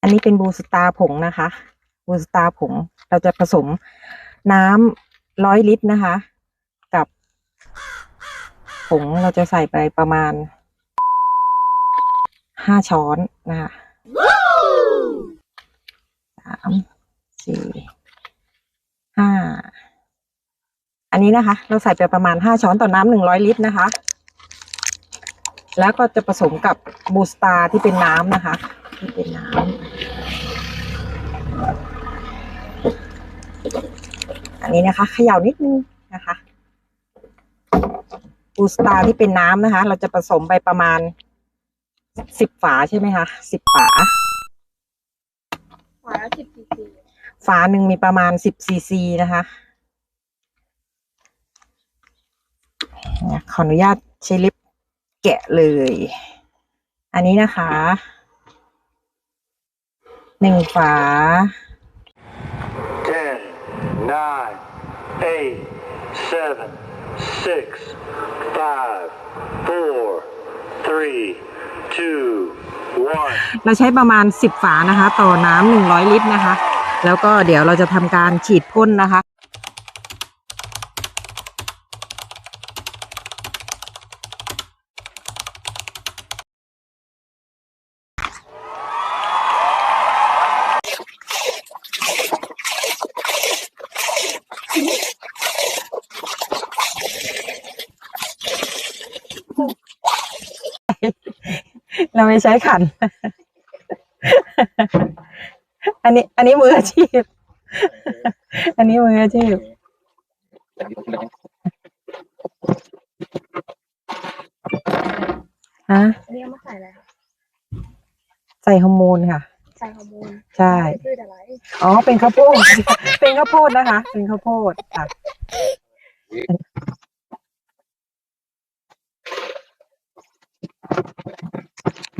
อันนี้เป็นบูสตาผงนะคะ บูสตาผงเราจะผสมน้ำร้อยลิตรนะคะ กับผงเราจะใส่ไปประมาณห้าช้อนนะคะสามสี่ห้าอันนี้นะคะ เราใส่ไปประมาณห้าช้อนต่อน้ำหนึ่งร้อยลิตรนะคะ แล้วก็จะผสมกับบูสตาที่เป็นน้ำนะคะ ที่เป็นน้ำอันนี้นะคะเขย่านิดนึงนะคะบูสตาร์ที่เป็นน้ำนะคะ เราจะผสมไปประมาณสิบฝาใช่ไหมคะสิบฝา ฝาละสิบซีซีฝาหนึ่งมีประมาณสิบซีซีนะคะเนี่ยขออนุญาตใช้ลิปแกะเลย อันนี้นะคะ หนึ่งฝา Ten, nine, eight, seven, six, five, four, three, two, one. เราใช้ประมาณ 10 ฝานะคะ ต่อน้ำ100 ลิตรนะคะ แล้วก็เดี๋ยวเราจะทำการฉีดพ่นนะคะ เราไม่ใช้ขัน อันนี้ อันนี้มืออาชีพ อันนี้มืออาชีพฮะอันนี้เอามาใส่อะไรคะใส่ฮอร์โมนค่ะ ใส่ฮอร์โมนใช่ พืชอะไร อ๋อ เป็นข้าวโพด เป็นข้าวโพดนะคะ เป็นข้าวโพดค่ะ เ